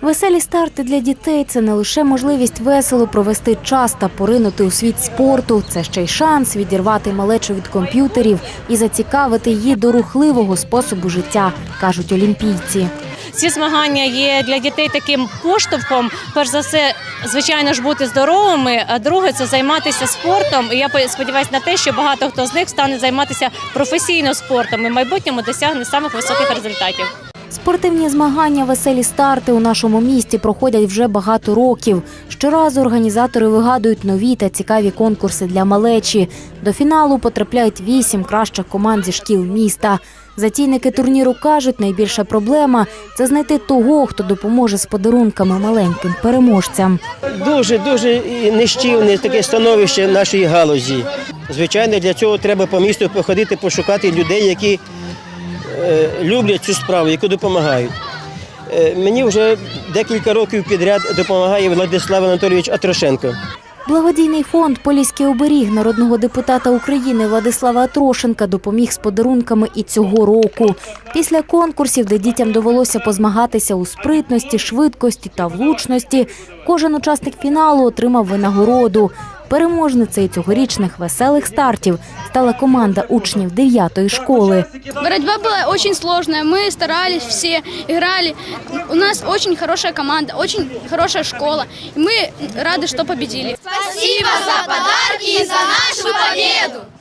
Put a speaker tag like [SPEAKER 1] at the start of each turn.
[SPEAKER 1] Веселі старти для дітей це не лише можливість весело провести час та поринути у світ спорту. Це ще й шанс відірвати малечу від комп'ютерів і зацікавити її до рухливого способу життя, кажуть олімпійці.
[SPEAKER 2] Ці змагання є для дітей таким поштовхом. Перш за все, звичайно ж, бути здоровими. А друге це займатися спортом. І я сподіваюся на те, що багато хто з них стане займатися професійно спортом і в майбутньому досягне самих високих результатів.
[SPEAKER 1] Спортивні змагання Веселі старти у нашому місті проходять вже багато років. Щоразу організатори вигадують нові та цікаві конкурси для малечі. До фіналу потрапляють вісім кращих команд зі шкіл міста. Затійники турніру кажуть, найбільша проблема це знайти того, хто допоможе з подарунками маленьким переможцям.
[SPEAKER 3] Дуже дуже нищівне таке становище нашої галузі. Звичайно, для цього треба по місту походити, пошукати людей, які люблять цю справу, які допомагають. Е, мені вже декілька років підряд допомагає Владислав Анатолійович Атрошенко.
[SPEAKER 1] Благодійний фонд Поліський оберіг народного депутата України Владислава Трошенка допоміг з подарунками і цього року. Після конкурсів, де дітям довелося позмагатися у спритності, швидкості та влучності, кожен учасник фіналу отримав винагороду. Переможницею цьогорічних веселих стартів стала команда учнів 9-ї школи.
[SPEAKER 4] Борьба была очень сложная. Мы старались все, играли. У нас очень хорошая команда, очень хорошая школа. И мы рады, что победили.
[SPEAKER 5] Спасибо за подарки и за нашу победу!